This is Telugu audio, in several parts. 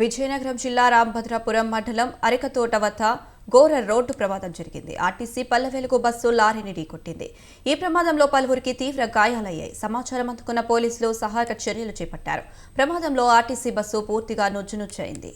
విజయనగరం జిల్లా రాంభద్రాపురం మండలం అరికతోట వద్ద ఘోర రోడ్డు ప్రమాదం జరిగింది. ఆర్టీసీ పల్లెవెలుగు బస్సు లారీని ఢీకొట్టింది. ఈ ప్రమాదంలో పలువురికి తీవ్ర గాయాలయ్యాయి. సమాచారం అందుకున్న పోలీసులు సహాయక చర్యలు చేపట్టారు. ప్రమాదంలో ఆర్టీసీ బస్సు పూర్తిగా నుజ్జునుచ్చయింది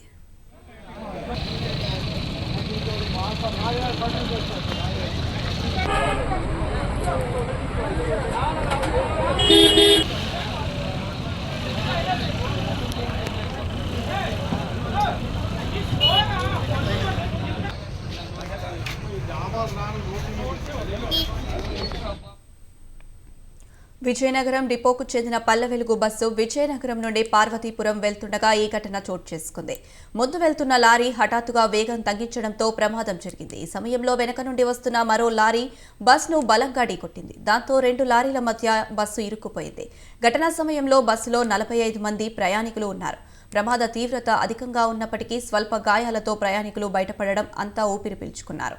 విజయనగరం డిపోకు చెందిన పల్లెవెలుగు బస్సు విజయనగరం నుండి పార్వతీపురం వెళ్తుండగా ఈ ఘటన చోటు చేసుకుంది. ముందు వెళ్తున్న లారీ హఠాత్తుగా వేగం తగ్గించడంతో ప్రమాదం జరిగింది. ఈ సమయంలో వెనక నుండి వస్తున్న మరో లారీ బస్సును బలంగా ఢీకొట్టింది. దాంతో రెండు లారీల మధ్య బస్సు ఇరుక్కుపోయింది. ఘటనా సమయంలో బస్సులో నలభై ఐదు మంది ప్రయాణికులు ఉన్నారు. ప్రమాద తీవ్రత అధికంగా ఉన్నప్పటికీ స్వల్ప గాయాలతో ప్రయాణికులు బయటపడడం అంతా ఊపిరి పీల్చుకున్నారు.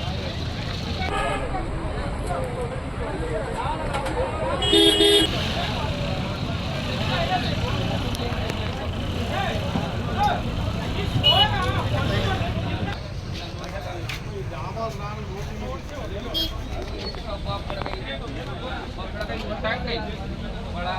ਬੜਾ